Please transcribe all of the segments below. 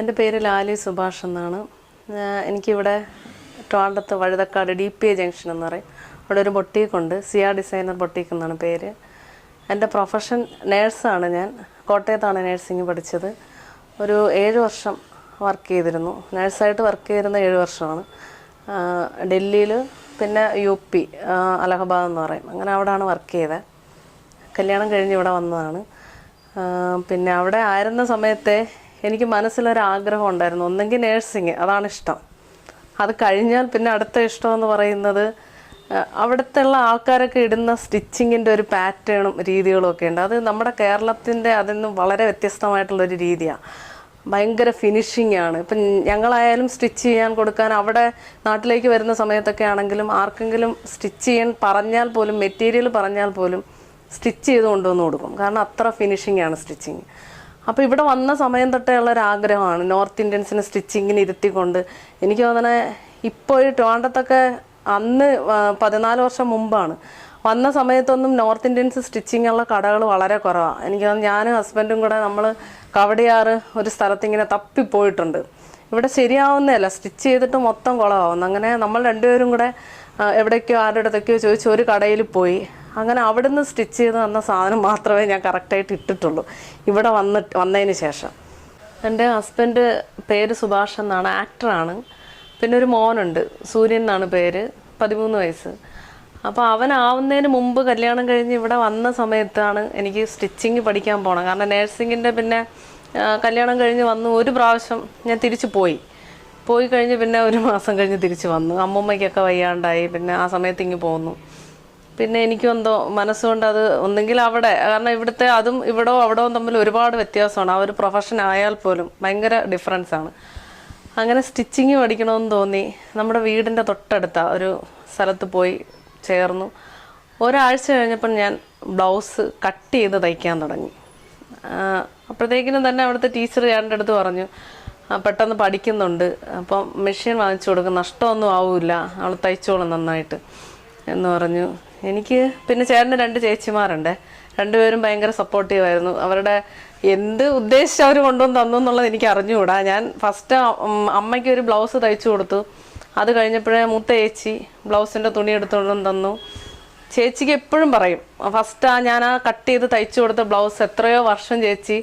എന്റെ പേര് ലാലി സുഭാഷ് എന്നാണ്. എനിക്കിവിടെ ട്രാണ്ടത്ത് Vazhuthacaud D P A junction എന്ന് പറയും. അവിടെ ഒരു ബൊട്ടീക്കുണ്ട്. സിയാ ഡിസൈനർ ബൊട്ടീക്ക് എന്നാണ് പേര്. എന്റെ പ്രൊഫഷൻ നേഴ്സാണ് ഞാൻ. കോട്ടയത്താണ് നേഴ്സിംഗ് പഠിച്ചത്. ഒരു ഏഴ് വർഷം വർക്ക് ചെയ്തിരുന്നു. നേഴ്സായിട്ട് വർക്ക് ചെയ്തിരുന്ന ഏഴ് വർഷമാണ്. ഡൽഹിയിൽ പിന്നെ യു പി അലഹബാദ് എന്ന് പറയും. അങ്ങനെ അവിടെയാണ് വർക്ക് ചെയ്തത്. കല്യാണം കഴിഞ്ഞ് ഇവിടെ വന്നതാണ്. പിന്നെ അവിടെ ആയിരുന്ന സമയത്തെ എനിക്ക് മനസ്സിലൊരാഗ്രഹം ഉണ്ടായിരുന്നു. ഒന്നെങ്കിൽ നേഴ്സിങ് അതാണ് ഇഷ്ടം. അത് കഴിഞ്ഞാൽ പിന്നെ അടുത്ത ഇഷ്ടം എന്ന് പറയുന്നത് അവിടുത്തെ ഉള്ള ആൾക്കാരൊക്കെ ഇടുന്ന സ്റ്റിച്ചിങ്ങിന്റെ ഒരു പാറ്റേണും രീതികളും ഒക്കെ ഉണ്ട്. അത് നമ്മുടെ കേരളത്തിന്റെ അതിൽ നിന്നും വളരെ വ്യത്യസ്തമായിട്ടുള്ളൊരു രീതിയാണ് ഭയങ്കര ഫിനിഷിംഗ് ആണ്. ഇപ്പം ഞങ്ങളായാലും സ്റ്റിച്ച് ചെയ്യാൻ കൊടുക്കാൻ അവിടെ നാട്ടിലേക്ക് വരുന്ന സമയത്തൊക്കെ ആണെങ്കിലും ആർക്കെങ്കിലും സ്റ്റിച്ച് ചെയ്യാൻ പറഞ്ഞാൽ പോലും മെറ്റീരിയൽ പറഞ്ഞാൽ പോലും സ്റ്റിച്ച് ചെയ്ത് കൊണ്ടുവന്ന് കൊടുക്കും. കാരണം അത്ര ഫിനിഷിംഗ് ആണ് സ്റ്റിച്ചിങ്. അപ്പോൾ ഇവിടെ വന്ന സമയം തൊട്ടേ ഉള്ള ഒരു ആഗ്രഹമാണ് നോർത്ത് ഇന്ത്യൻസിന് സ്റ്റിച്ചിങ്ങിന് ഇരുത്തിക്കൊണ്ട്. എനിക്ക് തോന്നണേ ഇപ്പോൾ ഒരു ട്രിവാൻഡത്തൊക്കെ അന്ന് പതിനാല് വർഷം മുമ്പാണ്. വന്ന സമയത്തൊന്നും നോർത്ത് ഇന്ത്യൻസ് സ്റ്റിച്ചിങ് ഉള്ള കടകൾ വളരെ കുറവാണ് എനിക്ക് ഞാനും ഹസ്ബൻഡും കൂടെ നമ്മൾ കവടിയാറ് ഒരു സ്ഥലത്ത് ഇങ്ങനെ തപ്പിപ്പോയിട്ടുണ്ട്. ഇവിടെ ശരിയാവുന്നതല്ല. സ്റ്റിച്ച് ചെയ്തിട്ട് മൊത്തം കുളമാവുന്നു അങ്ങനെ നമ്മൾ രണ്ടുപേരും കൂടെ എവിടേക്കോ ആരുടെ അടുത്തൊക്കെയോ ചോദിച്ച് ഒരു കടയിൽ പോയി. അങ്ങനെ അവിടുന്ന് സ്റ്റിച്ച് ചെയ്ത് തന്ന സാധനം മാത്രമേ ഞാൻ കറക്റ്റായിട്ട് ഇട്ടിട്ടുള്ളൂ. ഇവിടെ വന്നിട്ട് വന്നതിന് ശേഷം. എന്റെ ഹസ്ബൻഡ് പേര് സുഭാഷ് എന്നാണ് ആക്ടറാണ് പിന്നെ ഒരു മോനുണ്ട് സൂര്യൻ എന്നാണ് പേര് പതിമൂന്ന് വയസ്സ്. അപ്പോൾ അവനാവുന്നതിന് മുമ്പ് കല്യാണം കഴിഞ്ഞ് ഇവിടെ വന്ന സമയത്താണ് എനിക്ക് സ്റ്റിച്ചിങ് പഠിക്കാൻ പോകണം കാരണം നേഴ്സിങ്ങിന്റെ പിന്നെ കല്യാണം കഴിഞ്ഞ് വന്ന്. ഒരു പ്രാവശ്യം ഞാൻ തിരിച്ചു പോയി. പോയി കഴിഞ്ഞ് പിന്നെ ഒരു മാസം കഴിഞ്ഞ് തിരിച്ചു വന്നു. അമ്മൂമ്മയ്ക്കൊക്കെ വയ്യാണ്ടായി. പിന്നെ ആ സമയത്ത് ഇങ്ങ് പോന്നു. പിന്നെ എനിക്കും എന്തോ മനസ്സുകൊണ്ട് അത് ഒന്നെങ്കിൽ അവിടെ കാരണം ഇവിടുത്തെ അതും ഇവിടോ അവിടോ തമ്മിൽ ഒരുപാട് വ്യത്യാസമാണ്. ആ ഒരു പ്രൊഫഷൻ ആയാൽ പോലും ഭയങ്കര ഡിഫറൻസ് ആണ്. അങ്ങനെ സ്റ്റിച്ചിങ് പഠിക്കണമെന്ന് തോന്നി. നമ്മുടെ വീടിന്റെ തൊട്ടടുത്ത ഒരു സ്ഥലത്ത് പോയി ചേർന്നു. ഒരാഴ്ച കഴിഞ്ഞപ്പോൾ ഞാൻ ബ്ലൗസ് കട്ട് ചെയ്ത് തയ്ക്കാൻ തുടങ്ങി. അപ്പോഴത്തേക്കിനും തന്നെ അവിടുത്തെ ടീച്ചർ ഞാന്റെ അടുത്ത് പറഞ്ഞു പെട്ടെന്ന് പഠിക്കുന്നുണ്ട്. അപ്പം മെഷീൻ വാങ്ങിച്ചു കൊടുക്കും. നഷ്ടമൊന്നും ആവില്ല. അവൾ തയ്ച്ചോളും നന്നായിട്ട്. എന്ന് പറഞ്ഞു. എനിക്ക് പിന്നെ ചേട്ടന് രണ്ട് ചേച്ചിമാരുണ്ട്. രണ്ടുപേരും ഭയങ്കര സപ്പോർട്ടീവായിരുന്നു അവരുടെ എന്ത് ഉദ്ദേശിച്ച് അവർ കൊണ്ടുവന്ന് തന്നു എന്നുള്ളത് എനിക്ക് അറിഞ്ഞുകൂടാ. ഞാൻ ഫസ്റ്റ് അമ്മയ്ക്ക് ഒരു ബ്ലൗസ് തയ്ച്ചു കൊടുത്തു. അത് കഴിഞ്ഞപ്പോഴേ മൂത്ത ചേച്ചി ബ്ലൗസിന്റെ തുണി എടുത്തുകൊണ്ടും തന്നു. ചേച്ചിക്ക് എപ്പോഴും പറയും ഫസ്റ്റ് ആ ഞാൻ ആ കട്ട് ചെയ്ത് തയ്ച്ചു കൊടുത്ത ബ്ലൗസ് എത്രയോ വർഷം ചേച്ചി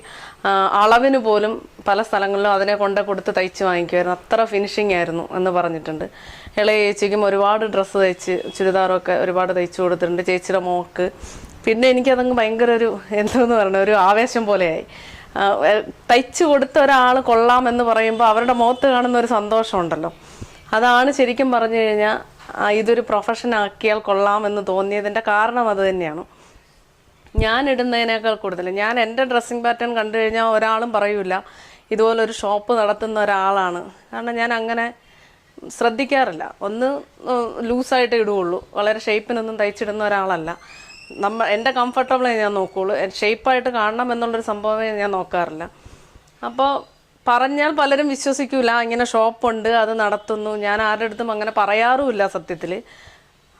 അളവിന് പോലും പല സ്ഥലങ്ങളിലും അതിനെ കൊണ്ട് കൊടുത്ത് തയ്ച്ച് വാങ്ങിക്കുമായിരുന്നു. അത്ര ഫിനിഷിംഗ് ആയിരുന്നു എന്ന് പറഞ്ഞിട്ടുണ്ട്. ഇളയ ചേച്ചിക്കും ഒരുപാട് ഡ്രസ്സ് തയ്ച്ച് ചുരിദാറൊക്കെ ഒരുപാട് തയ്ച്ചു കൊടുത്തിട്ടുണ്ട്. ചേച്ചിയുടെ മോക്ക്. പിന്നെ എനിക്കതങ്ങ് ഭയങ്കര ഒരു എന്തോന്ന് പറയണ ഒരു ആവേശം പോലെയായി. തയ്ച്ചു കൊടുത്ത ഒരാൾ കൊള്ളാമെന്ന് പറയുമ്പോൾ അവരുടെ മുഖത്ത് കാണുന്ന ഒരു സന്തോഷമുണ്ടല്ലോ. അതാണ് ശരിക്കും പറഞ്ഞു കഴിഞ്ഞാൽ ഇതൊരു പ്രൊഫഷൻ ആക്കിയാൽ കൊള്ളാം എന്ന് തോന്നിയതിന്റെ കാരണം അത് തന്നെയാണ്. ഞാൻ ഇടുന്നതിനേക്കാൾ കൂടുതൽ. ഞാൻ എന്റെ ഡ്രസ്സിങ് പാറ്റേൺ കണ്ടു കഴിഞ്ഞാൽ ഒരാളും പറയൂല ഇതുപോലൊരു ഷോപ്പ് നടത്തുന്ന ഒരാളാണ്. കാരണം ഞാൻ അങ്ങനെ ശ്രദ്ധിക്കാറില്ല. ഒന്ന് ലൂസായിട്ട് ഇടുകയുള്ളൂ വളരെ ഷേപ്പിനൊന്നും തയ്ച്ചിടുന്ന ഒരാളല്ല. നമ്മ എന്റെ കംഫർട്ടബിളേ ഞാൻ നോക്കുകയുള്ളൂ ഷേപ്പായിട്ട് കാണണം എന്നുള്ളൊരു സംഭവമേ ഞാൻ നോക്കാറില്ല. അപ്പോൾ പറഞ്ഞാൽ പലരും വിശ്വസിക്കൂല ഇങ്ങനെ ഷോപ്പുണ്ട് അത് നടത്തുന്നു. ഞാൻ ആരുടെ അടുത്തും അങ്ങനെ പറയാറുമില്ല സത്യത്തിൽ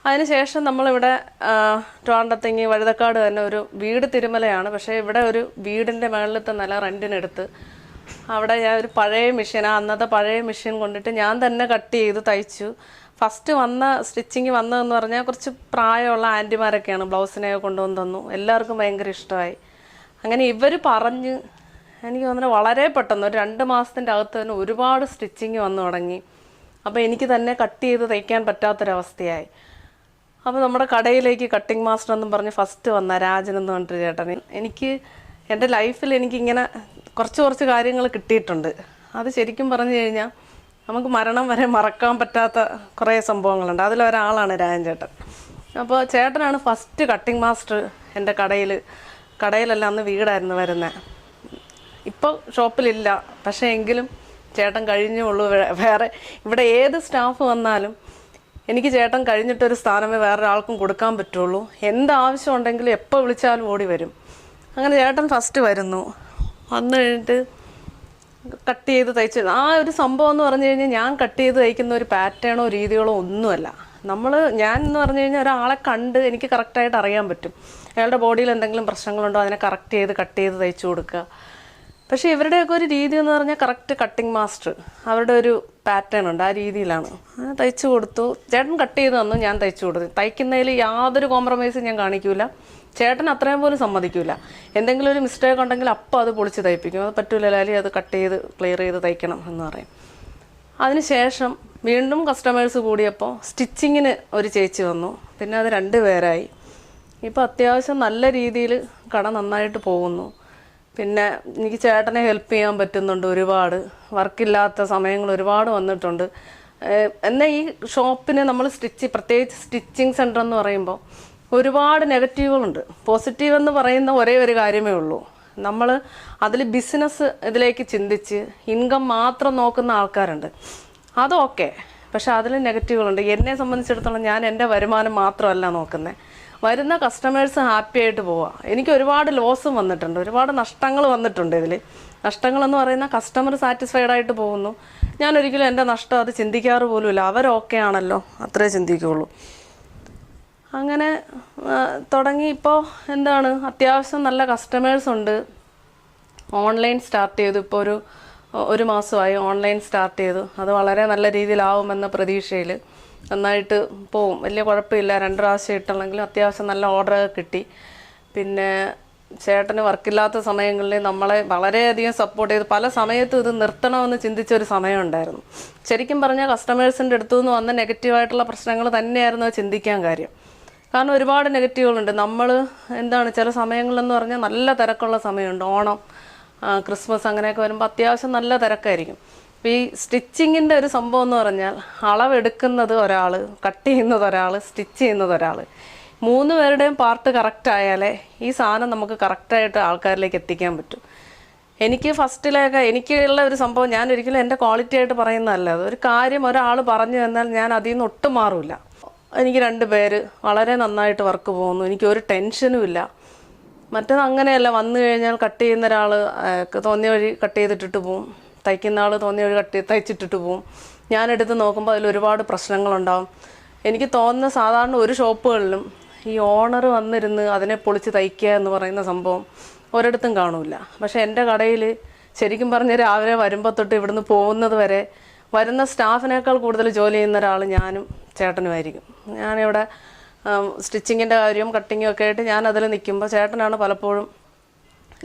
അതിനുശേഷം നമ്മളിവിടെ ആ, ട്രിവാൻഡ്രത്തേങ്ങി വഴുതക്കാട് തന്നെ ഒരു വീട് തിരുമലയാണ്. പക്ഷേ ഇവിടെ ഒരു വീടിന്റെ മുകളിലത്തെ നില റെന്റിനെടുത്ത് അവിടെ ഞാൻ ഒരു പഴയ മെഷീൻ ആ അന്നത്തെ പഴയ മെഷീൻ കൊണ്ടിട്ട് ഞാൻ തന്നെ കട്ട് ചെയ്ത് തയ്ച്ചു. ഫസ്റ്റ് വന്ന സ്റ്റിച്ചിങ് വന്നതെന്ന് പറഞ്ഞാൽ കുറച്ച് പ്രായമുള്ള ആന്റിമാരൊക്കെയാണ് ബ്ലൗസിനെ കൊണ്ടുവന്ന് തന്നു. എല്ലാവർക്കും ഭയങ്കര ഇഷ്ടമായി. അങ്ങനെ ഇവർ പറഞ്ഞ് എനിക്ക് തോന്നുന്നു വളരെ പെട്ടെന്ന് ഒരു രണ്ട് മാസത്തിന്റെ അകത്ത് തന്നെ ഒരുപാട് സ്റ്റിച്ചിങ് വന്നു തുടങ്ങി. അപ്പോൾ എനിക്ക് തന്നെ കട്ട് ചെയ്ത് തയ്ക്കാൻ പറ്റാത്തൊരവസ്ഥയായി. അപ്പോൾ നമ്മുടെ കടയിലേക്ക് കട്ടിംഗ് മാസ്റ്റർ എന്നും പറഞ്ഞ് ഫസ്റ്റ് വന്ന രാജൻ എന്ന് പറഞ്ഞിട്ട് ചേട്ടൻ എനിക്ക് എന്റെ ലൈഫിൽ എനിക്കിങ്ങനെ കുറച്ച് കുറച്ച് കാര്യങ്ങൾ കിട്ടിയിട്ടുണ്ട്. അത് ശരിക്കും പറഞ്ഞു കഴിഞ്ഞാൽ നമുക്ക് മരണം വരെ മറക്കാൻ പറ്റാത്ത കുറേ സംഭവങ്ങളുണ്ട്. അതിലൊരാളാണ് രാജൻ ചേട്ടൻ. അപ്പോൾ ചേട്ടനാണ് ഫസ്റ്റ് കട്ടിംഗ് മാസ്റ്റർ എന്റെ കടയിൽ കടയിലല്ല അന്ന് വീടായിരുന്നു വരുന്നത് ഇപ്പോൾ ഷോപ്പിലില്ല. പക്ഷേ എങ്കിലും ചേട്ടൻ കഴിഞ്ഞുള്ളൂ ഉള്ളൂ. വേറെ ഇവിടെ ഏത് സ്റ്റാഫ് വന്നാലും എനിക്ക് ചേട്ടൻ കഴിഞ്ഞിട്ടൊരു സ്ഥാനമേ വേറൊരാൾക്കും കൊടുക്കാൻ പറ്റുള്ളൂ. എന്താവശ്യം ഉണ്ടെങ്കിലും എപ്പോൾ വിളിച്ചാലും ഓടി വരും. അങ്ങനെ ചേട്ടൻ ഫസ്റ്റ് വരുന്നു. വന്നു കഴിഞ്ഞിട്ട് കട്ട് ചെയ്ത് തയ്ച്ച് ആ ഒരു സംഭവം എന്ന് പറഞ്ഞു കഴിഞ്ഞാൽ ഞാൻ കട്ട് ചെയ്ത് തയ്ക്കുന്ന ഒരു പാറ്റേണോ രീതികളോ ഒന്നുമല്ല. നമ്മൾ ഞാൻ എന്ന് പറഞ്ഞു കഴിഞ്ഞാൽ ഒരാളെ കണ്ട് എനിക്ക് കറക്റ്റായിട്ട് അറിയാൻ പറ്റും. അയാളുടെ ബോഡിയിൽ എന്തെങ്കിലും പ്രശ്നങ്ങളുണ്ടോ അതിനെ കറക്റ്റ് ചെയ്ത് കട്ട് ചെയ്ത് തയ്ച്ചു കൊടുക്കുക. പക്ഷേ ഇവരുടെയൊക്കെ ഒരു രീതി എന്ന് പറഞ്ഞാൽ കറക്റ്റ് കട്ടിങ് മാസ്റ്റർ അവരുടെ ഒരു പാറ്റേൺ ഉണ്ട് ആ രീതിയിലാണ്. തയ്ച്ചു കൊടുത്തു. ചേട്ടൻ കട്ട് ചെയ്ത് തന്നു ഞാൻ തയ്ച്ചു കൊടുത്തു. തയ്ക്കുന്നതിൽ യാതൊരു കോംപ്രമൈസും ഞാൻ കാണിക്കൂല. ചേട്ടൻ അത്രയും പോലും സമ്മതിക്കൂല. എന്തെങ്കിലും ഒരു മിസ്റ്റേക്ക് ഉണ്ടെങ്കിൽ അപ്പം അത് പൊളിച്ച് തയ്പ്പിക്കും. അത് പറ്റൂല ലാലി അത് കട്ട് ചെയ്ത് ക്ലിയർ ചെയ്ത് തയ്ക്കണം എന്ന് പറയും. അതിനുശേഷം വീണ്ടും കസ്റ്റമേഴ്സ് കൂടിയപ്പോൾ സ്റ്റിച്ചിങ്ങിന് ഒരു ചേച്ചി വന്നു. പിന്നെ അത് രണ്ട് പേരായി ഇപ്പോൾ അത്യാവശ്യം നല്ല രീതിയിൽ കട നന്നായിട്ട് പോകുന്നു. പിന്നെ എനിക്ക് ചേട്ടനെ ഹെൽപ്പ് ചെയ്യാൻ പറ്റുന്നുണ്ട് ഒരുപാട്. വർക്കില്ലാത്ത സമയങ്ങൾ ഒരുപാട് വന്നിട്ടുണ്ട്. എന്നാൽ ഈ ഷോപ്പിന് നമ്മൾ സ്റ്റിച്ച് പ്രത്യേകിച്ച് സ്റ്റിച്ചിങ് സെന്റർ എന്ന് പറയുമ്പോൾ ഒരുപാട് നെഗറ്റീവുകളുണ്ട് പോസിറ്റീവ് എന്ന് പറയുന്ന ഒരേ ഒരു കാര്യമേ ഉള്ളൂ. നമ്മൾ അതിൽ ബിസിനസ് ഇതിലേക്ക് ചിന്തിച്ച് ഇൻകം മാത്രം നോക്കുന്ന ആൾക്കാരുണ്ട്. അതൊക്കെ പക്ഷെ അതിൽ നെഗറ്റീവുകളുണ്ട് എന്നെ സംബന്ധിച്ചിടത്തോളം ഞാൻ എന്റെ വരുമാനം മാത്രമല്ല നോക്കുന്നത് വരുന്ന കസ്റ്റമേഴ്സ് ഹാപ്പി ആയിട്ട് പോവുക എനിക്ക് ഒരുപാട് ലോസും വന്നിട്ടുണ്ട്. ഒരുപാട് നഷ്ടങ്ങൾ വന്നിട്ടുണ്ട് ഇതിൽ നഷ്ടങ്ങളെന്ന് പറയുന്ന കസ്റ്റമർ സാറ്റിസ്ഫൈഡ് ആയിട്ട് പോകുന്നു. ഞാൻ ഒരിക്കലും എന്റെ നഷ്ടം അത് ചിന്തിക്കാറ് പോലുമില്ല. അവർ ഓക്കെ ആണല്ലോ. അത്രേ ചിന്തിക്കുകയുള്ളൂ അങ്ങനെ തുടങ്ങി. ഇപ്പോൾ എന്താണ്? അത്യാവശ്യം നല്ല കസ്റ്റമേഴ്സ് ഉണ്ട്. ഓൺലൈൻ സ്റ്റാർട്ട് ചെയ്തു. ഇപ്പോൾ ഒരു ഒരു മാസമായി ഓൺലൈൻ സ്റ്റാർട്ട് ചെയ്തു. അത് വളരെ നല്ല രീതിയിലാവുമെന്ന പ്രതീക്ഷയിൽ നന്നായിട്ട് പോവും. വലിയ കുഴപ്പമില്ല. രണ്ട് പ്രാവശ്യം ഇട്ടുള്ളെങ്കിലും അത്യാവശ്യം നല്ല ഓർഡർ കിട്ടി. പിന്നെ ചേട്ടന് വർക്കില്ലാത്ത സമയങ്ങളിൽ നമ്മളെ വളരെയധികം സപ്പോർട്ട് ചെയ്ത് പല സമയത്തും ഇത് നിർത്തണമെന്ന് സമയം ഉണ്ടായിരുന്നു. ശരിക്കും പറഞ്ഞാൽ കസ്റ്റമേഴ്സിന്റെ അടുത്തു നിന്ന് വന്ന നെഗറ്റീവായിട്ടുള്ള പ്രശ്നങ്ങൾ തന്നെയായിരുന്നു ചിന്തിക്കാൻ കാര്യം. കാരണം ഒരുപാട് നെഗറ്റീവുകളുണ്ട് നമ്മൾ എന്താണ് ചില സമയങ്ങളെന്ന് പറഞ്ഞാൽ നല്ല തിരക്കുള്ള സമയമുണ്ട്. ഓണം ക്രിസ്മസ് അങ്ങനെയൊക്കെ വരുമ്പോൾ അത്യാവശ്യം നല്ല തിരക്കായിരിക്കും. അപ്പോൾ ഈ സ്റ്റിച്ചിങ്ങിന്റെ ഒരു സംഭവം എന്ന് പറഞ്ഞാൽ അളവെടുക്കുന്നത് ഒരാൾ കട്ട് ചെയ്യുന്നത് ഒരാൾ സ്റ്റിച്ച് ചെയ്യുന്നത് ഒരാൾ മൂന്ന് പേരുടെയും പാർട്ട് കറക്റ്റ് ആയാലേ ഈ സാധനം നമുക്ക് കറക്റ്റായിട്ട് ആൾക്കാരിലേക്ക് എത്തിക്കാൻ പറ്റും. എനിക്ക് ഫസ്റ്റിലൊക്കെ എനിക്കുള്ള ഒരു സംഭവം ഞാൻ ഒരിക്കലും എന്റെ ക്വാളിറ്റി ആയിട്ട് പറയുന്നതല്ല. അത് ഒരു കാര്യം ഒരാൾ പറഞ്ഞു തന്നാൽ ഞാൻ അതിൽ നിന്ന് ഒട്ടും മാറില്ല എനിക്ക് രണ്ട് പേര് വളരെ നന്നായിട്ട് വർക്ക് പോകുന്നു. എനിക്ക് ഒരു ടെൻഷനും ഇല്ല. മറ്റേത് അങ്ങനെയല്ല. വന്നു കഴിഞ്ഞാൽ കട്ട് ചെയ്യുന്ന ഒരാൾ തോന്നിയ വഴി കട്ട് ചെയ്തിട്ടിട്ട് പോവും. തയ്ക്കുന്ന ആൾ തോന്നിയ ഒരു കട്ടി തയ്ച്ചിട്ടിട്ട് പോവും. ഞാനെടുത്ത് നോക്കുമ്പോൾ അതിൽ ഒരുപാട് പ്രശ്നങ്ങളുണ്ടാവും. എനിക്ക് തോന്നുന്ന സാധാരണ ഒരു ഷോപ്പുകളിലും ഈ ഓണർ വന്നിരുന്ന് അതിനെ പൊളിച്ച് തയ്ക്കുക എന്ന് പറയുന്ന സംഭവം ഒരിടത്തും കാണൂല. പക്ഷേ എന്റെ കടയിൽ ശരിക്കും പറഞ്ഞാൽ രാവിലെ വരുമ്പോൾ തൊട്ട് ഇവിടുന്ന് പോകുന്നത് വരെ വരുന്ന സ്റ്റാഫിനേക്കാൾ കൂടുതൽ ജോലി ചെയ്യുന്ന ഒരാൾ ഞാനും ചേട്ടനുമായിരിക്കും. ഞാനിവിടെ സ്റ്റിച്ചിങ്ങിന്റെ കാര്യവും കട്ടിങ്ങും ഒക്കെ ആയിട്ട് ഞാൻ അതിൽ നിൽക്കുമ്പോൾ ചേട്ടനാണ് പലപ്പോഴും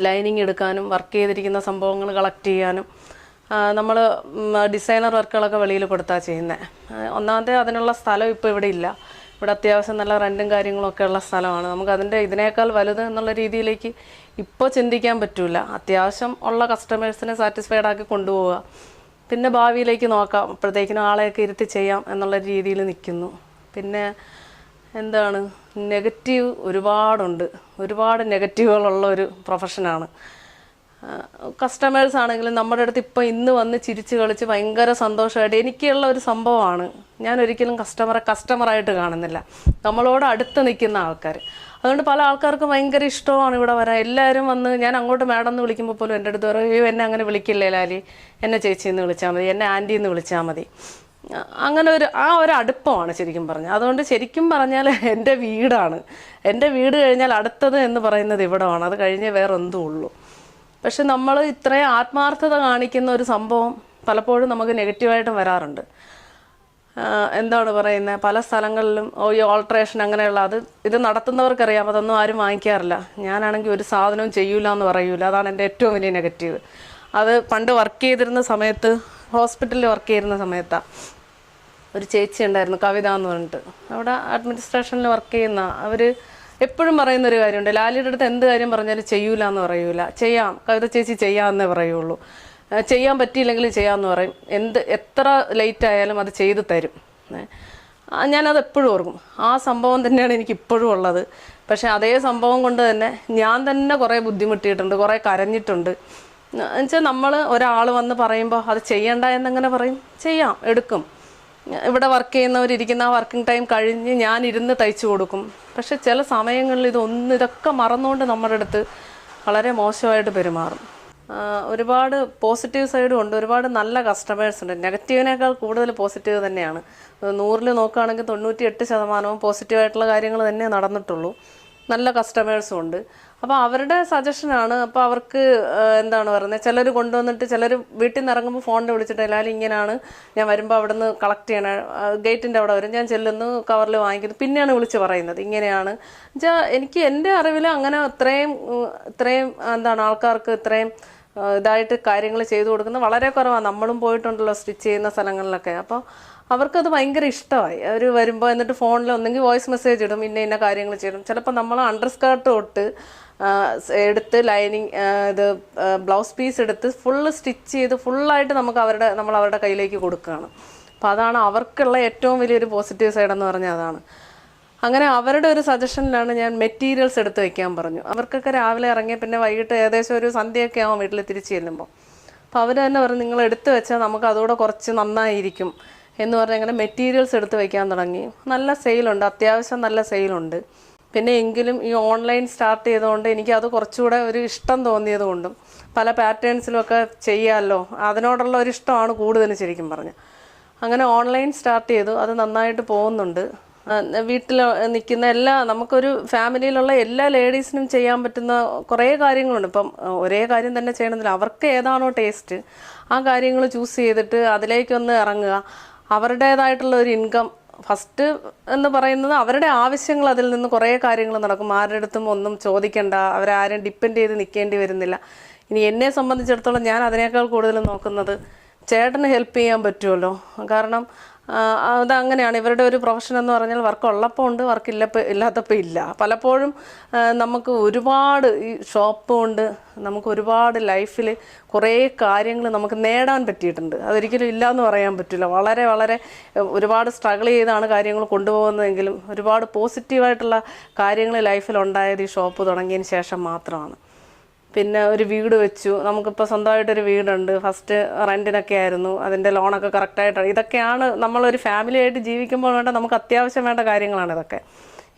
ലൈനിങ് എടുക്കാനും വർക്ക് ചെയ്തിരിക്കുന്ന സംഭവങ്ങൾ കളക്ട് ചെയ്യാനും നമ്മൾ ഡിസൈനർ വർക്കുകളൊക്കെ വെളിയിൽ കൊടുത്താൽ ചെയ്യുന്നത് ഒന്നാമത്തെ അതിനുള്ള സ്ഥലം ഇപ്പോൾ ഇവിടെ ഇല്ല. ഇവിടെ അത്യാവശ്യം നല്ല റെന്റും കാര്യങ്ങളൊക്കെ ഉള്ള സ്ഥലമാണ്. നമുക്ക് അതിന്റെ ഇതിനേക്കാൾ വലുത് എന്നുള്ള രീതിയിലേക്ക് ഇപ്പോൾ ചിന്തിക്കാൻ പറ്റില്ല അത്യാവശ്യം ഉള്ള കസ്റ്റമേഴ്സിനെ സാറ്റിസ്ഫൈഡ് ആക്കി കൊണ്ടുപോവുക. പിന്നെ ഭാവിയിലേക്ക് നോക്കാം. അപ്പോഴത്തേക്കിനും ആളെയൊക്കെ ഇരുത്തി ചെയ്യാം എന്നുള്ള രീതിയിൽ നിൽക്കുന്നു. പിന്നെ എന്താണ്? നെഗറ്റീവ് ഒരുപാടുണ്ട്. ഒരുപാട് നെഗറ്റീവുകളുള്ള ഒരു പ്രൊഫഷനാണ് കസ്റ്റമേഴ്സ് ആണെങ്കിലും നമ്മുടെ അടുത്ത് ഇപ്പോൾ ഇന്ന് വന്ന് ചിരിച്ച് കളിച്ച് ഭയങ്കര സന്തോഷമായിട്ട് എനിക്കുള്ള ഒരു സംഭവമാണ്. ഞാൻ ഒരിക്കലും കസ്റ്റമറെ കസ്റ്റമറായിട്ട് കാണുന്നില്ല. നമ്മളോട് അടുത്ത് നിൽക്കുന്ന ആൾക്കാർ. അതുകൊണ്ട് പല ആൾക്കാർക്കും ഭയങ്കര ഇഷ്ടമാണ് ഇവിടെ വരാൻ. എല്ലാവരും വന്ന് ഞാൻ അങ്ങോട്ട് മാഡം എന്ന് വിളിക്കുമ്പോൾ പോലും എന്റെ അടുത്ത് പറയും എന്നെ അങ്ങനെ വിളിക്കില്ലേ ലാലി? എന്നെ ചേച്ചി എന്ന് വിളിച്ചാൽ മതി എന്നെ ആന്റി എന്ന് വിളിച്ചാൽ മതി. അങ്ങനെ ഒരു ആ ഒരു അടുപ്പമാണ് ശരിക്കും പറഞ്ഞാൽ. അതുകൊണ്ട് ശരിക്കും പറഞ്ഞാൽ എന്റെ വീടാണ്. എന്റെ വീട് കഴിഞ്ഞാൽ അടുത്തത് എന്ന് പറയുന്നത് ഇവിടമാണ്. അത് കഴിഞ്ഞേ വേറെ ഉള്ളൂ. പക്ഷെ നമ്മൾ ഇത്രയും ആത്മാർത്ഥത കാണിക്കുന്ന ഒരു സംഭവം പലപ്പോഴും നമുക്ക് നെഗറ്റീവായിട്ട് വരാറുണ്ട്. എന്താണ് പറയുന്നത് പല സ്ഥലങ്ങളിലും ഓ ഈ ഓൾട്രേഷൻ അങ്ങനെയുള്ള അത് ഇത് നടത്തുന്നവർക്കറിയാം അതൊന്നും ആരും വാങ്ങിക്കാറില്ല. ഞാനാണെങ്കിൽ ഒരു സാധനവും ചെയ്യൂല എന്ന് പറയൂല. അതാണ് എന്റെ ഏറ്റവും വലിയ നെഗറ്റീവ്. അത് പണ്ട് വർക്ക് ചെയ്തിരുന്ന സമയത്ത് ഹോസ്പിറ്റലിൽ വർക്ക് ചെയ്യുന്ന സമയത്താണ് ഒരു ചേച്ചി ഉണ്ടായിരുന്നു കവിത എന്ന് പറഞ്ഞിട്ട്. അവിടെ അഡ്മിനിസ്ട്രേഷനിൽ വർക്ക് ചെയ്യുന്ന അവർ എപ്പോഴും പറയുന്ന ഒരു കാര്യമുണ്ട് ലാലിയുടെ അടുത്ത് എന്ത് കാര്യം പറഞ്ഞാലും ചെയ്യൂല എന്ന് പറയൂല. ചെയ്യാം കവിത ചേച്ചി ചെയ്യാമെന്നേ പറയുള്ളൂ. ചെയ്യാൻ പറ്റിയില്ലെങ്കിൽ ചെയ്യാമെന്ന് പറയും. എന്ത് എത്ര ലേറ്റ് ആയാലും അത് ചെയ്തു തരും. ഞാനത് എപ്പോഴും ഓർക്കും. ആ സംഭവം തന്നെയാണ് എനിക്ക് ഇപ്പോഴും ഉള്ളത്. പക്ഷേ അതേ സംഭവം കൊണ്ട് തന്നെ ഞാൻ തന്നെ കുറേ ബുദ്ധിമുട്ടിയിട്ടുണ്ട് കുറേ കരഞ്ഞിട്ടുണ്ട്. എന്നുവെച്ചാൽ നമ്മൾ ഒരാൾ വന്ന് പറയുമ്പോൾ അത് ചെയ്യണ്ട എന്നങ്ങനെ പറയും. ചെയ്യാം എടുക്കും. ഇവിടെ വർക്ക് ചെയ്യുന്നവരിയ്ക്കുന്ന ആ വർക്കിംഗ് ടൈം കഴിഞ്ഞ് ഞാൻ ഇരുന്ന് തയ്ച്ചു കൊടുക്കും. പക്ഷെ ചില സമയങ്ങളിൽ ഇതൊന്നും ഇതൊക്കെ മറന്നുകൊണ്ട് നമ്മുടെ അടുത്ത് വളരെ മോശമായിട്ട് പെരുമാറും. ഒരുപാട് പോസിറ്റീവ് സൈഡും ഉണ്ട്. ഒരുപാട് നല്ല കസ്റ്റമേഴ്സ് ഉണ്ട്. നെഗറ്റീവിനേക്കാൾ കൂടുതൽ പോസിറ്റീവ് തന്നെയാണ്. നൂറിൽ നോക്കുകയാണെങ്കിൽ തൊണ്ണൂറ്റി എട്ട് ശതമാനവും പോസിറ്റീവായിട്ടുള്ള കാര്യങ്ങൾ തന്നെ നടന്നിട്ടുള്ളൂ. നല്ല കസ്റ്റമേഴ്സും ഉണ്ട്. അപ്പോൾ അവരുടെ സജഷൻ ആണ്. അപ്പോൾ അവർക്ക് എന്താണ് പറയുന്നത് ചിലർ കൊണ്ടുവന്നിട്ട് ചിലർ വീട്ടിൽ നിന്ന് ഇറങ്ങുമ്പോൾ ഫോണിൽ വിളിച്ചിട്ട് എല്ലാവരും ഇങ്ങനെയാണ് ഞാൻ വരുമ്പോൾ അവിടെ നിന്ന് കളക്ട് ചെയ്യണ ഗേറ്റിന്റെ അവിടെ വരും. ഞാൻ ചെല്ലുന്നു കവറിൽ വാങ്ങിക്കുന്നു. പിന്നെയാണ് വിളിച്ച് പറയുന്നത് ഇങ്ങനെയാണ്. വെച്ചാൽ എനിക്ക് എന്റെ അറിവിൽ അങ്ങനെ ഇത്രയും ഇത്രയും എന്താണ് ആൾക്കാർക്ക് ഇത്രയും ഇതായിട്ട് കാര്യങ്ങൾ ചെയ്തു കൊടുക്കുന്നത് വളരെ കുറവാണ് നമ്മളും പോയിട്ടുണ്ടല്ലോ സ്റ്റിച്ച് ചെയ്യുന്ന സ്ഥലങ്ങളിലൊക്കെ. അപ്പോൾ അവർക്കത് ഭയങ്കര ഇഷ്ടമായി. അവർ വരുമ്പോൾ എന്നിട്ട് ഫോണിൽ ഒന്നെങ്കിൽ വോയിസ് മെസ്സേജ് ഇടും ഇന്ന ഇന്ന കാര്യങ്ങൾ ചെയ്യും. ചിലപ്പോൾ നമ്മൾ അണ്ടർ സ്കേർട്ട് തൊട്ട് എടുത്ത് ലൈനിങ് ഇത് ബ്ലൗസ് പീസ് എടുത്ത് ഫുള്ള് സ്റ്റിച്ച് ചെയ്ത് ഫുള്ളായിട്ട് നമുക്ക് അവരുടെ നമ്മൾ അവരുടെ കയ്യിലേക്ക് കൊടുക്കുകയാണ് അപ്പോൾ അതാണ് അവർക്കുള്ള ഏറ്റവും വലിയൊരു പോസിറ്റീവ് സൈഡ് എന്ന് പറഞ്ഞാൽ അതാണ്. അങ്ങനെ അവരുടെ ഒരു സജഷനിലാണ് ഞാൻ മെറ്റീരിയൽസ് എടുത്ത് വെക്കാൻ പറഞ്ഞു. അവർക്കൊക്കെ രാവിലെ ഇറങ്ങിയ പിന്നെ വൈകിട്ട് ഏകദേശം ഒരു സന്ധ്യയൊക്കെ ആവും വീട്ടിൽ തിരിച്ചു ചെല്ലുമ്പോൾ അപ്പോൾ അവർ തന്നെ പറഞ്ഞു നിങ്ങൾ എടുത്ത് വെച്ചാൽ നമുക്ക് അതുകൂടെ കുറച്ച് നന്നായിരിക്കും. എന്ന് പറഞ്ഞാൽ അങ്ങനെ മെറ്റീരിയൽസ് എടുത്ത് വയ്ക്കാൻ തുടങ്ങി. നല്ല സെയിലുണ്ട് അത്യാവശ്യം നല്ല സെയിലുണ്ട് പിന്നെ എങ്കിലും ഈ ഓൺലൈൻ സ്റ്റാർട്ട് ചെയ്തുകൊണ്ട് എനിക്കത് കുറച്ചുകൂടെ ഒരു ഇഷ്ടം തോന്നിയത് കൊണ്ടും പല പാറ്റേൺസിലുമൊക്കെ ചെയ്യാമല്ലോ അതിനോടുള്ള ഒരു ഇഷ്ടമാണ് കൂടുതൽ ശരിക്കും പറഞ്ഞു. അങ്ങനെ ഓൺലൈൻ സ്റ്റാർട്ട് ചെയ്തു. അത് നന്നായിട്ട് പോകുന്നുണ്ട്. വീട്ടിൽ നിൽക്കുന്ന എല്ലാ നമുക്കൊരു ഫാമിലിയിലുള്ള എല്ലാ ലേഡീസിനും ചെയ്യാൻ പറ്റുന്ന കുറേ കാര്യങ്ങളുണ്ട്. ഇപ്പം ഒരേ കാര്യം തന്നെ ചെയ്യണമെന്നില്ല. അവർക്ക് ഏതാണോ ടേസ്റ്റ് ആ കാര്യങ്ങൾ ചൂസ് ചെയ്തിട്ട് അതിലേക്കൊന്ന് ഇറങ്ങുക. അവരുടേതായിട്ടുള്ള ഒരു ഇൻകം ഫസ്റ്റ് എന്ന് പറയുന്നത് അവരുടെ ആവശ്യങ്ങൾ അതിൽ നിന്ന് കുറേ കാര്യങ്ങൾ നടക്കും. ആരുടെ അടുത്തും ഒന്നും ചോദിക്കണ്ട. അവരാരും ഡിപ്പെൻഡ് ചെയ്ത് നിൽക്കേണ്ടി വരുന്നില്ല. ഇനി എന്നെ സംബന്ധിച്ചിടത്തോളം ഞാൻ അതിനേക്കാൾ കൂടുതൽ നോക്കുന്നത് ചേട്ടന് ഹെൽപ്പ് ചെയ്യാൻ പറ്റുമല്ലോ. കാരണം അത് അങ്ങനെയാണ്. ഇവരുടെ ഒരു പ്രൊഫഷൻ എന്ന് പറഞ്ഞാൽ വർക്ക് ഉള്ളപ്പോൾ ഉണ്ട് വർക്ക് ഇല്ലപ്പോൾ ഇല്ലാത്തപ്പോൾ ഇല്ല. പലപ്പോഴും നമുക്ക് ഒരുപാട് ഈ ഷോപ്പ് കൊണ്ട് നമുക്ക് ഒരുപാട് ലൈഫിൽ കുറേ കാര്യങ്ങൾ നമുക്ക് നേടാൻ പറ്റിയിട്ടുണ്ട്. അതൊരിക്കലും ഇല്ല എന്ന് പറയാൻ പറ്റില്ല. വളരെ വളരെ ഒരുപാട് സ്ട്രഗിൾ ചെയ്താണ് കാര്യങ്ങൾ കൊണ്ടുപോകുന്നതെങ്കിലും ഒരുപാട് പോസിറ്റീവായിട്ടുള്ള കാര്യങ്ങൾ ലൈഫിൽ ഉണ്ടായത് ഈ ഷോപ്പ് തുടങ്ങിയതിന് ശേഷം മാത്രമാണ്. പിന്നെ ഒരു വീട് വെച്ചു. നമുക്കിപ്പോൾ സ്വന്തമായിട്ടൊരു വീടുണ്ട്. ഫസ്റ്റ് റെന്റിനൊക്കെ ആയിരുന്നു. അതിന്റെ ലോണൊക്കെ കറക്റ്റായിട്ടാണ് ഇതൊക്കെയാണ് നമ്മളൊരു ഫാമിലിയായിട്ട് ജീവിക്കുമ്പോൾ വേണ്ട നമുക്ക് അത്യാവശ്യം വേണ്ട കാര്യങ്ങളാണ് ഇതൊക്കെ.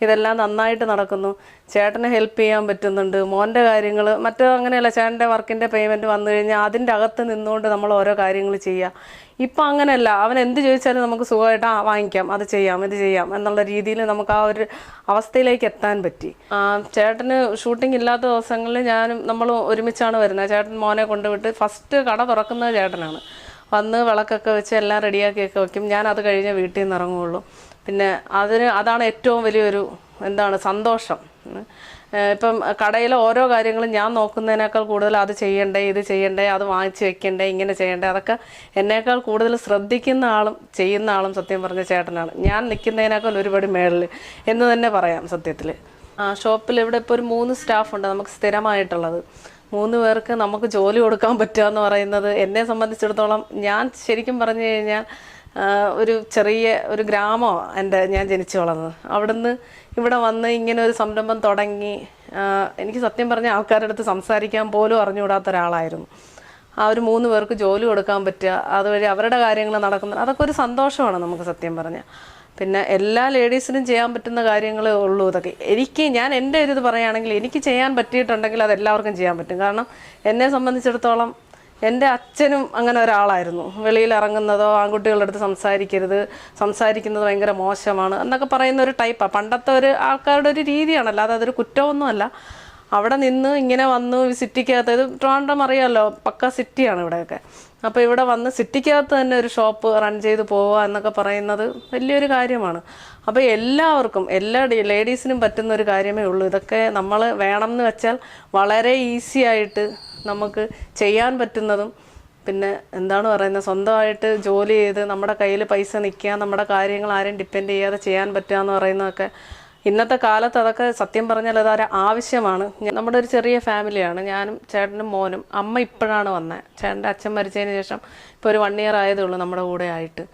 ഇതെല്ലാം നന്നായിട്ട് നടക്കുന്നു. ചേട്ടനെ ഹെൽപ്പ് ചെയ്യാൻ പറ്റുന്നുണ്ട്. മോന്റെ കാര്യങ്ങൾ മറ്റു അങ്ങനെയല്ല ചേട്ടന്റെ വർക്കിന്റെ പേയ്മെന്റ് വന്നു കഴിഞ്ഞാൽ അതിന്റെ അകത്ത് നിന്നുകൊണ്ട് നമ്മൾ ഓരോ കാര്യങ്ങൾ ചെയ്യുക ഇപ്പം അങ്ങനെയല്ല അവൻ എന്ത് ചോദിച്ചാലും നമുക്ക് സുഖമായിട്ട് ആ വാങ്ങിക്കാം അത് ചെയ്യാം ഇത് ചെയ്യാം എന്നുള്ള രീതിയിൽ നമുക്ക് ആ ഒരു അവസ്ഥയിലേക്ക് എത്താൻ പറ്റി. ചേട്ടന് ഷൂട്ടിംഗ് ഇല്ലാത്ത ദിവസങ്ങളിൽ ഞാനും നമ്മൾ ഒരുമിച്ചാണ് വരുന്നത്. ചേട്ടൻ മോനെ കൊണ്ടുവിട്ട് ഫസ്റ്റ് കട തുറക്കുന്നത് ചേട്ടനാണ്. വന്ന് വിളക്കൊക്കെ വെച്ച് എല്ലാം റെഡിയാക്കിയൊക്കെ വെക്കും. ഞാൻ അത് കഴിഞ്ഞ് വീട്ടിൽ നിന്ന് ഇറങ്ങുകയുള്ളൂ. പിന്നെ അതിന് അതാണ് ഏറ്റവും വലിയൊരു എന്താണ് സന്തോഷം. ഇപ്പം കടയിലെ ഓരോ കാര്യങ്ങളും ഞാൻ നോക്കുന്നതിനേക്കാൾ കൂടുതൽ അത് ചെയ്യണ്ടേ ഇത് ചെയ്യണ്ടേ അത് വാങ്ങിച്ച് വെക്കണ്ടേ ഇങ്ങനെ ചെയ്യണ്ടേ അതൊക്കെ എന്നേക്കാൾ കൂടുതൽ ശ്രദ്ധിക്കുന്ന ആളും ചെയ്യുന്ന ആളും സത്യം പറഞ്ഞ ചേട്ടനാണ്. ഞാൻ നിൽക്കുന്നതിനേക്കാൾ ഒരുപാട് മേളിൽ എന്ന് തന്നെ പറയാം സത്യത്തിൽ ആ ഷോപ്പിൽ ഇവിടെ ഇപ്പോൾ ഒരു മൂന്ന് സ്റ്റാഫുണ്ട് നമുക്ക് സ്ഥിരമായിട്ടുള്ളത്. മൂന്ന് പേർക്ക് നമുക്ക് ജോലി കൊടുക്കാൻ പറ്റുക എന്ന് പറയുന്നത് എന്നെ സംബന്ധിച്ചിടത്തോളം ഞാൻ ശരിക്കും പറഞ്ഞു കഴിഞ്ഞാൽ ഒരു ചെറിയ ഒരു ഗ്രാമമോ എന്റെ ഞാൻ ജനിച്ചു വളർന്നത്. അവിടുന്ന് ഇവിടെ വന്ന് ഇങ്ങനെ ഒരു സംരംഭം തുടങ്ങി എനിക്ക് സത്യം പറഞ്ഞ ആൾക്കാരുടെ അടുത്ത് സംസാരിക്കാൻ പോലും അറിഞ്ഞുകൂടാത്ത ഒരാളായിരുന്നു. ആ ഒരു മൂന്ന് പേർക്ക് ജോലി കൊടുക്കാൻ പറ്റുക അതുവഴി അവരുടെ കാര്യങ്ങൾ നടക്കുന്നത് അതൊക്കെ ഒരു സന്തോഷമാണ് നമുക്ക് സത്യം പറഞ്ഞാൽ പിന്നെ എല്ലാ ലേഡീസിനും ചെയ്യാൻ പറ്റുന്ന കാര്യങ്ങളേ ഉള്ളൂ ഇതൊക്കെ. എനിക്ക് ഞാൻ എന്റെ ഒരു ഇത് പറയുകയാണെങ്കിൽ എനിക്ക് ചെയ്യാൻ പറ്റിയിട്ടുണ്ടെങ്കിൽ അത് എല്ലാവർക്കും ചെയ്യാൻ പറ്റും. കാരണം എന്നെ സംബന്ധിച്ചിടത്തോളം എന്റെ അച്ഛനും അങ്ങനെ ഒരാളായിരുന്നു. വെളിയിൽ ഇറങ്ങുന്നതോ ആൺകുട്ടികളുടെ അടുത്ത് സംസാരിക്കരുത് സംസാരിക്കുന്നത് ഭയങ്കര മോശമാണ് എന്നൊക്കെ പറയുന്ന ഒരു ടൈപ്പാണ് പണ്ടത്തെ ഒരു ആൾക്കാരുടെ ഒരു രീതിയാണല്ലോ. അതൊരു കുറ്റമൊന്നുമല്ല. അവിടെ നിന്ന് ഇങ്ങനെ വന്നു സിറ്റിക്കകത്ത് ഇത് ട്രിവാൻഡ്രം അറിയാമല്ലോ പക്ക സിറ്റിയാണ് ഇവിടെയൊക്കെ. അപ്പോൾ ഇവിടെ വന്ന് സിറ്റിക്കകത്ത് തന്നെ ഒരു ഷോപ്പ് റൺ ചെയ്ത് പോവുക എന്നൊക്കെ പറയുന്നത് വലിയൊരു കാര്യമാണ്. അപ്പോൾ എല്ലാവർക്കും എല്ലാ ലേഡീസിനും പറ്റുന്ന ഒരു കാര്യമേ ഉള്ളൂ. ഇതൊക്കെ നമ്മൾ വേണം എന്ന് വെച്ചാൽ വളരെ ഈസി ആയിട്ട് നമുക്ക് ചെയ്യാൻ പറ്റുന്നതും പിന്നെ എന്താണ് പറയുന്നത് സ്വന്തമായിട്ട് ജോലി ചെയ്ത് നമ്മുടെ കയ്യിൽ പൈസ നിൽക്കുക നമ്മുടെ കാര്യങ്ങൾ ആരെയും ഡിപ്പെൻഡ് ചെയ്യാതെ ചെയ്യാൻ പറ്റുക എന്ന് പറയുന്നതൊക്കെ ഇന്നത്തെ കാലത്ത് അതൊക്കെ സത്യം പറഞ്ഞാൽ അതൊരു ആവശ്യമാണ്. നമ്മുടെ ഒരു ചെറിയ ഫാമിലിയാണ്. ഞാനും ചേട്ടനും മോനും അമ്മ ഇപ്പോഴാണ് വന്നത് ചേട്ടന്റെ അച്ഛൻ മരിച്ചതിന് ശേഷം ഇപ്പോൾ ഒരു വൺ ഇയർ ആയതേ ഉള്ളൂ നമ്മുടെ കൂടെ ആയിട്ട്.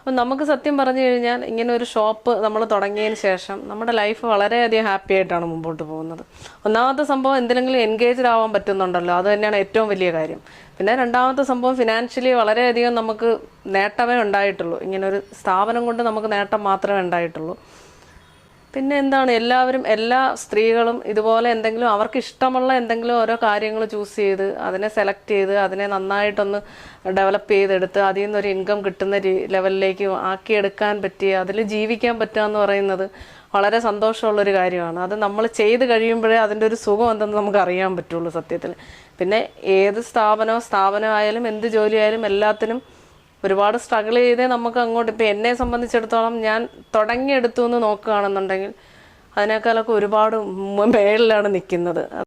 അപ്പം നമുക്ക് സത്യം പറഞ്ഞു കഴിഞ്ഞാൽ ഇങ്ങനെ ഒരു ഷോപ്പ് നമ്മൾ തുടങ്ങിയതിന് ശേഷം നമ്മുടെ ലൈഫ് വളരെയധികം ഹാപ്പി ആയിട്ടാണ് മുമ്പോട്ട് പോകുന്നത്. ഒന്നാമത്തെ സംഭവം എന്തിനെങ്കിലും എൻഗേജ്ഡ് ആവാൻ പറ്റുന്നുണ്ടല്ലോ. അത് തന്നെയാണ് ഏറ്റവും വലിയ കാര്യം. പിന്നെ രണ്ടാമത്തെ സംഭവം ഫിനാൻഷ്യലി വളരെയധികം നമുക്ക് നേട്ടമേ ഉണ്ടായിട്ടുള്ളൂ. ഇങ്ങനെ ഒരു സ്ഥാപനം കൊണ്ട് നമുക്ക് നേട്ടം മാത്രമേ ഉണ്ടായിട്ടുള്ളൂ. പിന്നെ എന്താണ്? എല്ലാവരും എല്ലാ സ്ത്രീകളും ഇതുപോലെ എന്തെങ്കിലും അവർക്ക് ഇഷ്ടമുള്ള എന്തെങ്കിലും ഓരോ കാര്യങ്ങൾ ചൂസ് ചെയ്ത് അതിനെ സെലക്ട് ചെയ്ത് അതിനെ നന്നായിട്ടൊന്ന് ഡെവലപ്പ് ചെയ്തെടുത്ത് അതിൽ നിന്നൊരു ഇൻകം കിട്ടുന്ന ലെവലിലേക്ക് ആക്കിയെടുക്കാൻ പറ്റിയ അതിൽ ജീവിക്കാൻ പറ്റുക എന്ന് പറയുന്നത് വളരെ സന്തോഷമുള്ളൊരു കാര്യമാണ്. അത് നമ്മൾ ചെയ്ത് കഴിയുമ്പോഴേ അതിന്റെ ഒരു സുഖം എന്തെന്ന് നമുക്ക് അറിയാൻ പറ്റുള്ളൂ സത്യത്തിൽ. പിന്നെ ഏത് സ്ഥാപനമോ സ്ഥാപനമായാലും എന്ത് ജോലിയായാലും എല്ലാത്തിനും ഒരുപാട് സ്ട്രഗിൾ ചെയ്തേ നമുക്ക് അങ്ങോട്ട് ഇപ്പം എന്നെ സംബന്ധിച്ചിടത്തോളം ഞാൻ തുടങ്ങിയെടുത്തു എന്ന് നോക്കുകയാണെന്നുണ്ടെങ്കിൽ അതിനേക്കാളൊക്കെ ഒരുപാട് മേളിലാണ് നിൽക്കുന്നത്.